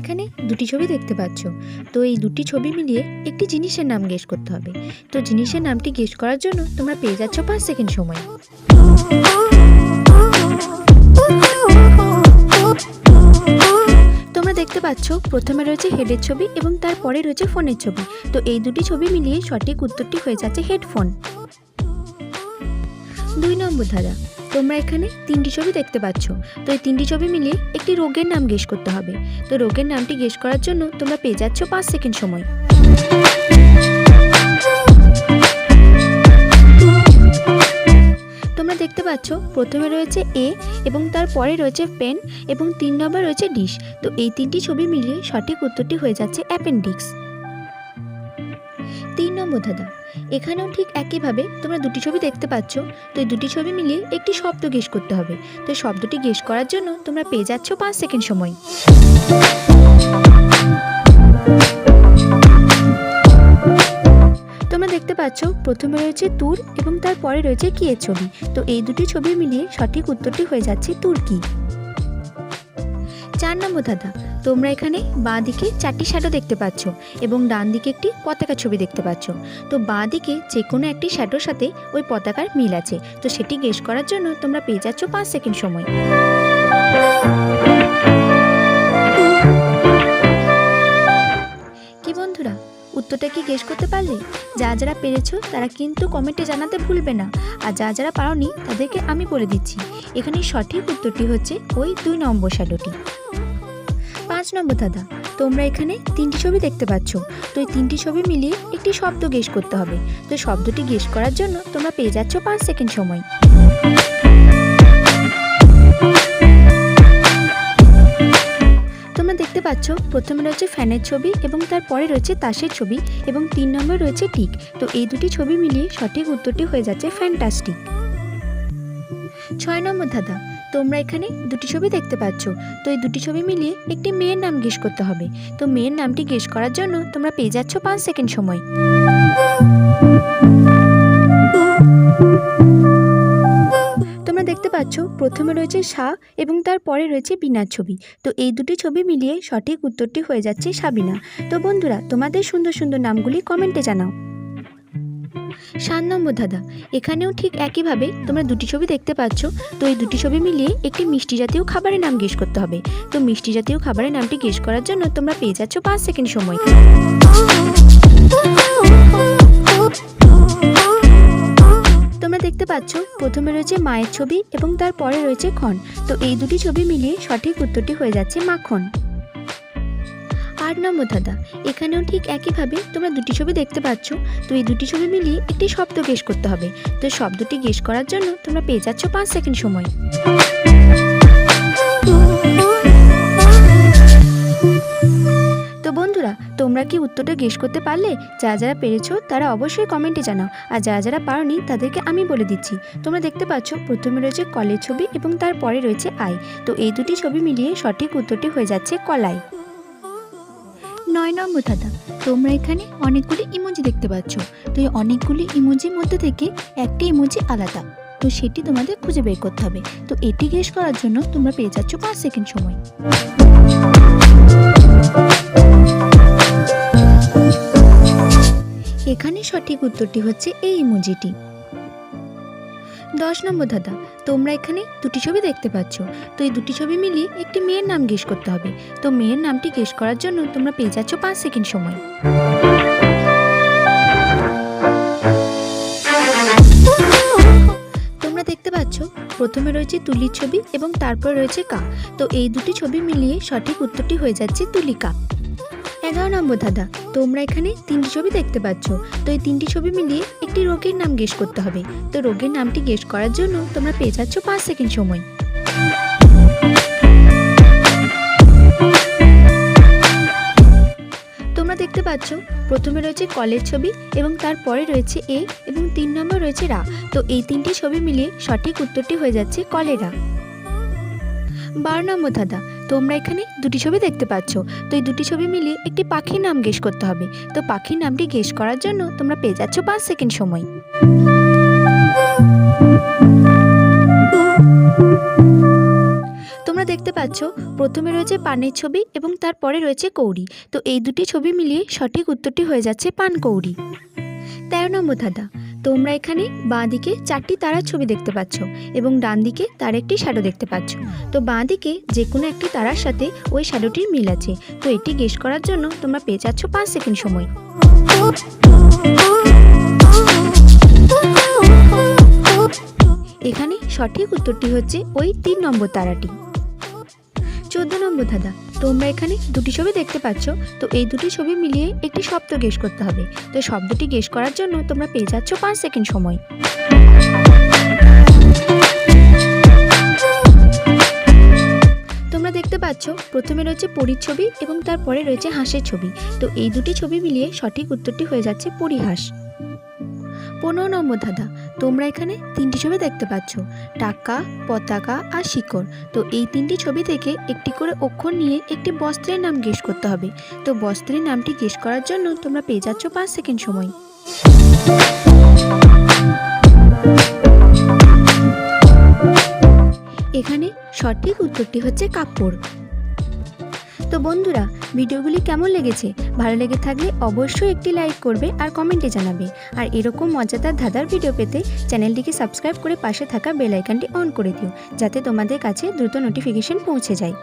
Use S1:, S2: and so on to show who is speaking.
S1: এখানে দুটি ছবি দেখতে পাচ্ছ। তো এই দুটি ছবি মিলিয়ে একটি জিনিসের নাম গেস করতে হবে। তো জিনিসের নামটি গেস করার জন্য তোমরা পেয়ে যাচ্ছ পাঁচ সেকেন্ড সময়। তোমরা দেখতে পাচ্ছ, প্রথমে রয়েছে হেডের ছবি এবং তারপরে রয়েছে ফোনের ছবি। তো এই দুটি ছবি মিলিয়ে সঠিক উত্তরটি হয়ে যাচ্ছে হেডফোন দুই নম্বর ধারা। তোমরা এখানে তিনটি ছবি দেখতে পাচ্ছ। তো এই তিনটি ছবি মিলিয়ে একটি রোগের নাম গেস করতে হবে। তো রোগের নামটি গেস করার জন্য তোমরা পেয়ে যাচ্ছ পাঁচ সেকেন্ড সময়। তোমরা দেখতে পাচ্ছ, প্রথমে রয়েছে এ এবং তারপরে রয়েছে পেন এবং তিন নম্বর রয়েছে ডিশ তো এই তিনটি ছবি মিলিয়ে সঠিক উত্তরটি হয়ে যাচ্ছে অ্যাপেন্ডিক্স। তিন নম্বর ধাঁধা। এখানেও ঠিক একইভাবে তোমরা দুটি ছবি দেখতে পাচ্ছ। তো এই দুটি ছবি মিলিয়ে একটি শব্দ গেস করতে হবে। তো শব্দটি গেস করার জন্য তোমরা পেয়ে যাচ্ছ পাঁচ সেকেন্ড সময়। তোমরা দেখতে পাচ্ছ, প্রথমে রয়েছে তুর এবং তারপরে রয়েছে কিয়ের ছবি। তো এই দুটি ছবি মিলিয়ে সঠিক উত্তরটি হয়ে যাচ্ছে তুর্কি। চার নম্বর দাদা তোমরা এখানে বাঁ দিকে চারটি শ্যাডো দেখতে পাচ্ছ এবং ডান দিকে একটি পতাকা ছবি দেখতে পাচ্ছ। তো বাঁ দিকে যে কোনো একটি শ্যাডোর সাথে ওই পতাকার মিল আছে। তো সেটি গেস করার জন্য তোমরা পেয়ে যাচ্ছ পাঁচ সেকেন্ড সময়। কি বন্ধুরা, উত্তরটা কি গেস করতে পারলে? যা যারা পেরেছ তারা কিন্তু কমেন্টে জানাতে ভুলবে না। আর যা যারা পারোনি তাদেরকে আমি বলে দিচ্ছি। এখানে সঠিক উত্তরটি হচ্ছে ওই দুই নম্বর শ্যাডোটি নম্বর দাদা, তোমরা এখানে তিনটি ছবি দেখতে পাচ্ছ। তো এই তিনটি ছবি মিলিয়ে একটি শব্দ গেস করতে হবে। তো শব্দটি গেস করার জন্য তোমরা পেয়ে যাচ্ছ পাঁচ সেকেন্ড সময়। তোমরা দেখতে পাচ্ছ, প্রথমে রয়েছে ফ্যানের ছবি এবং তারপরে রয়েছে তাসের ছবি এবং তিন নম্বর রয়েছে টিক। তো এই দুটি ছবি মিলিয়ে সঠিক উত্তরটি হয়ে যাচ্ছে ফ্যান্টাস্টিক। ছয় নম্বর দাদা তোমরা এখানে দুটি ছবি দেখতে পাচ্ছ। তো এই দুটি ছবি মিলিয়ে একটি মেয়ের নাম গেস করতে হবে। তো মেয়ের নামটি গেস করার জন্য তোমরা পেয়ে যাচ্ছ পাঁচ সেকেন্ড সময়। তোমরা দেখতে পাচ্ছ, প্রথমে রয়েছে শাহ এবং তারপরে রয়েছে বিনার ছবি। তো এই দুটি ছবি মিলিয়ে সঠিক উত্তরটি হয়ে যাচ্ছে সাবিনা। তো বন্ধুরা, তোমাদের সুন্দর সুন্দর নামগুলি কমেন্টে জানাও। সাত নম্বর দাদা, এখানেও ঠিক একইভাবে তোমরা দুটি ছবি দেখতে পাচ্ছ। তো এই দুটি ছবি মিলিয়ে একটি মিষ্টি জাতীয় খাবারের নাম গেস করতে হবে। তো মিষ্টি জাতীয় খাবারের নামটি গেস করার জন্য তোমরা পেয়ে যাচ্ছ পাঁচ সেকেন্ড সময়। তোমরা দেখতে পাচ্ছ, প্রথমে রয়েছে মায়ের ছবি এবং তারপরে রয়েছে খন তো এই দুটি ছবি মিলিয়ে সঠিক উত্তরটি হয়ে যাচ্ছে মাখন আট নম্বর দাদা এখানেও ঠিক একইভাবে তোমরা দুটি ছবি দেখতে পাচ্ছ। তো এই দুটি ছবি মিলিয়ে একটি শব্দ গেস করতে হবে। তো শব্দটি গেস করার জন্য তোমরা পেয়ে যাচ্ছ পাঁচ সেকেন্ড সময়। তো বন্ধুরা, তোমরা কি উত্তরটা গেস করতে পারলে? যারা যারা পেরেছ, তারা অবশ্যই কমেন্টে জানাও। আর যারা যারা পারোনি, তাদেরকে আমি বলে দিচ্ছি। তোমরা দেখতে পাচ্ছ, প্রথমে রয়েছে কলের ছবি এবং তারপরে রয়েছে আই তো এই দুটি ছবি মিলিয়ে সঠিক উত্তরটি হয়ে যাচ্ছে কলাই। নয় নম্বর দাদা তোমরা এখানে অনেকগুলি ইমোজি দেখতে পাচ্ছ। তো এই অনেকগুলি ইমোজির মধ্যে থেকে একটি ইমোজি আলাদা। তো সেটি তোমাদের খুঁজে বের করতে হবে। তো এটি গেস করার জন্য তোমরা পেয়ে যাচ্ছ পাঁচ সেকেন্ড সময়। এখানে সঠিক উত্তরটি হচ্ছে এই ইমোজিটি দশ নম্বর দাদা তোমরা এখানে দুটি ছবি দেখতে পাচ্ছ। তো এই দুটি ছবি মিলিয়ে একটি মেয়ের নাম গেস করতে হবে। তো মেয়ের নামটি গেস করার জন্য তোমরা পেয়ে যাচ্ছ পাঁচ সেকেন্ড সময়। তোমরা দেখতে পাচ্ছ, প্রথমে রয়েছে তুলির ছবি এবং তারপর রয়েছে কা। তো এই দুটি ছবি মিলিয়ে সঠিক উত্তরটি হয়ে যাচ্ছে তুলিকা। এগারো নম্বর দাদা তোমরা এখানে তিনটি ছবি দেখতে পাচ্ছ। তো এই তিনটি ছবি মিলিয়ে একটি রোগের নাম গেস করতে হবে। তো রোগের নামটি গেস করার জন্য তোমরা পেয়ে যাচ্ছ পাঁচ সেকেন্ড সময়। তোমরা দেখতে পাচ্ছ, প্রথমে রয়েছে কলের ছবি এবং তারপরে রয়েছে এ এবং তিন নম্বর রয়েছে রা। তো এই তিনটি ছবি মিলিয়ে সঠিক উত্তরটি হয়ে যাচ্ছে কলেরা বারো নম্বর দাদা তোমরা এখানে দুটি ছবি দেখতে পাচ্ছ। তো এই দুটি ছবি মিলিয়ে একটি পাখির নাম গেস করতে হবে। তো পাখির নামটি গেস করার জন্য তোমরা পেয়ে যাচ্ছ পাঁচ সেকেন্ড সময়। তোমরা দেখতে পাচ্ছ, প্রথমে রয়েছে পানের ছবি এবং তারপরে রয়েছে কৌড়ি। তো এই দুটি ছবি মিলিয়ে সঠিক উত্তরটি হয়ে যাচ্ছে পান কৌড়ি তেরো নম্বর ধাঁধা। তোমরা এখানে বাঁ দিকে চারটি তারার ছবি দেখতে পাচ্ছ এবং ডান দিকে তার একটি শ্যাডো দেখতে পাচ্ছ। তো বাঁ দিকে যে কোনো একটি তারার সাথে ওই শ্যাডোটির মিল আছে। তো এটি গেস করার জন্য তোমরা পেয়ে যাচ্ছ পাঁচ সেকেন্ড সময়। এখানে সঠিক উত্তরটি হচ্ছে ওই তিন নম্বর তারাটি। ধাঁধা তোমরা এখানে দুটি ছবি দেখতে পাচ্ছ। তো এই দুটি ছবি মিলিয়ে একটি শব্দ গেস করতে হবে। তো শব্দটি গেস করার জন্য তোমরা পেয়ে যাচ্ছ পাঁচ সেকেন্ড সময়। তোমরা দেখতে পাচ্ছ, প্রথমে রয়েছে পরীর ছবি এবং তারপরে রয়েছে হাঁসের ছবি। তো এই দুটি ছবি মিলিয়ে সঠিক উত্তরটি হয়ে যাচ্ছে পরিহাস। পনেরো নম্বর ধাঁধা। তোমরা এখানে তিনটি ছবি দেখতে পাচ্ছ টাকা পতাকা আর শিকড়। তো এই তিনটি ছবি থেকে একটি করে অক্ষর নিয়ে একটি বস্ত্রের নাম গেস করতে হবে। তো বস্ত্রের নামটি গেস করার জন্য তোমরা পেয়ে যাচ্ছ পাঁচ সেকেন্ড সময়। এখানে সঠিক উত্তরটি হচ্ছে কাপড়। তো বন্ধুরা, ভিডিওগুলি কেমন লেগেছে? ভালো লেগে থাকলে অবশ্যই একটি লাইক করবে আর কমেন্টে জানাবে। আর এরকম মজাদার ধাঁধার ভিডিও পেতে চ্যানেলটিকে সাবস্ক্রাইব করে পাশে থাকা বেলাইকানটি অন করে দিও, যাতে তোমাদের কাছে দ্রুত নোটিফিকেশন পৌঁছে যায়।